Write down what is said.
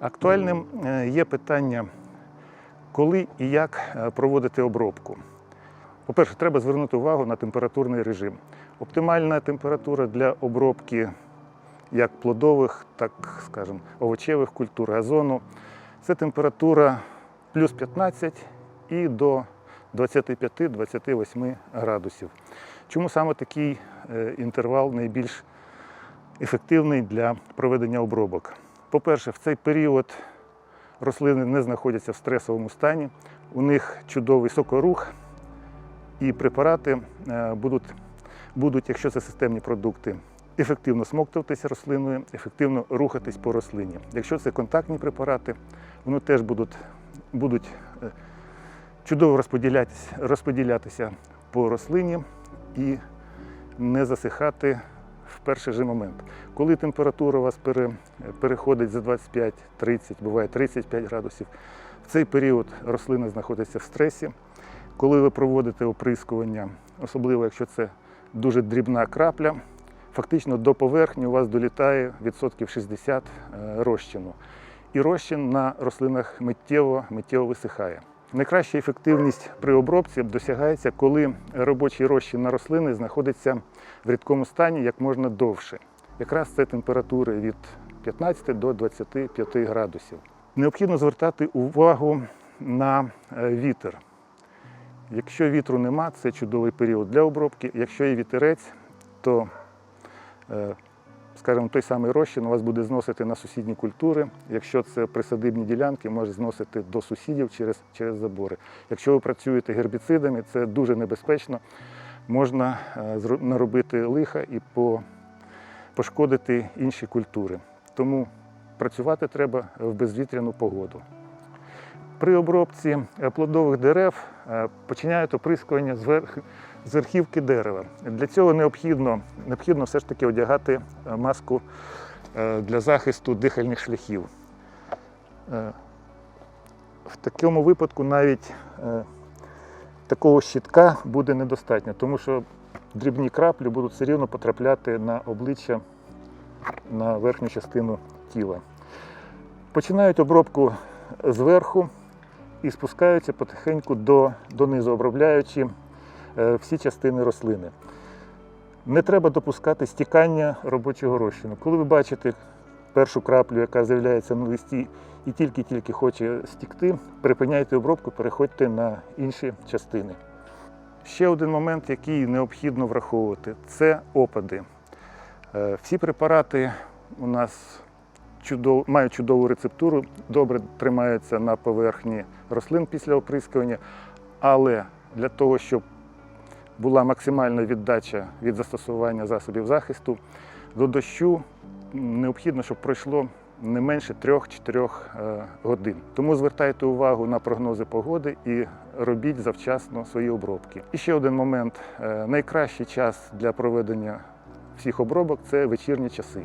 Актуальним е, є питання, коли і як е, проводити обробку. По-перше, треба звернути увагу на температурний режим. Оптимальна температура для обробки як плодових, так скажімо, овочевих культур газону це температура плюс 15 і до 25-28 градусів. Чому саме такий е, інтервал найбільш ефективний для проведення обробок? По-перше, в цей період рослини не знаходяться в стресовому стані, у них чудовий сокорух, і препарати е, будуть, будуть, якщо це системні продукти, ефективно смоктуватися рослиною, ефективно рухатись по рослині. Якщо це контактні препарати, вони теж будуть, будуть е, чудово розподілятися, розподілятися по рослині і не засихати в перший же момент. Коли температура у вас пере, переходить за 25-30, буває 35 градусів, в цей період рослина знаходиться в стресі. Коли ви проводите оприскування, особливо якщо це дуже дрібна крапля, фактично до поверхні у вас долітає відсотків 60 е, розчину. І розчин на рослинах миттєво, миттєво висихає. Найкраща ефективність при обробці досягається, коли робочий розчин на рослини знаходиться в рідкому стані як можна довше. Якраз це температури від 15 до 25 градусів. Необхідно звертати увагу на е, вітер. Якщо вітру нема, це чудовий період для обробки. Якщо є вітерець, то, е, скажімо, той самий розчин у вас буде зносити на сусідні культури. Якщо це присадибні ділянки, може зносити до сусідів через, через забори. Якщо ви працюєте гербіцидами, це дуже небезпечно. Можна е, наробити лиха і по, пошкодити інші культури. Тому працювати треба в безвітряну погоду. При обробці е, плодових дерев е, починають оприскування з верх- з верхівки дерева. Для цього необхідно, необхідно все ж таки одягати е, маску для захисту дихальних шляхів. В такому випадку навіть такого щитка буде недостатньо, тому що дрібні краплі будуть все рівно потрапляти на обличчя, на верхню частину тіла. Починають обробку зверху і спускаються потихеньку до, донизу, обробляючи е, всі частини рослини. Не треба допускати стікання робочого розчину. Коли ви бачите першу краплю, яка з'являється на листі, і тільки-тільки хоче стікти, припиняйте обробку, переходьте на інші частини. Ще один момент, який необхідно враховувати, це опади. Е, Всі препарати у нас чудов, мають чудову рецептуру, добре тримаються на поверхні рослин після оприскування, але для того, щоб була максимальна віддача від застосування засобів захисту, до дощу необхідно, щоб пройшло не менше 3-4 е, годин. Тому звертайте увагу на прогнози погоди і робіть завчасно свої обробки. І ще один момент: Е, найкращий час для проведення всіх обробок це вечірні часи.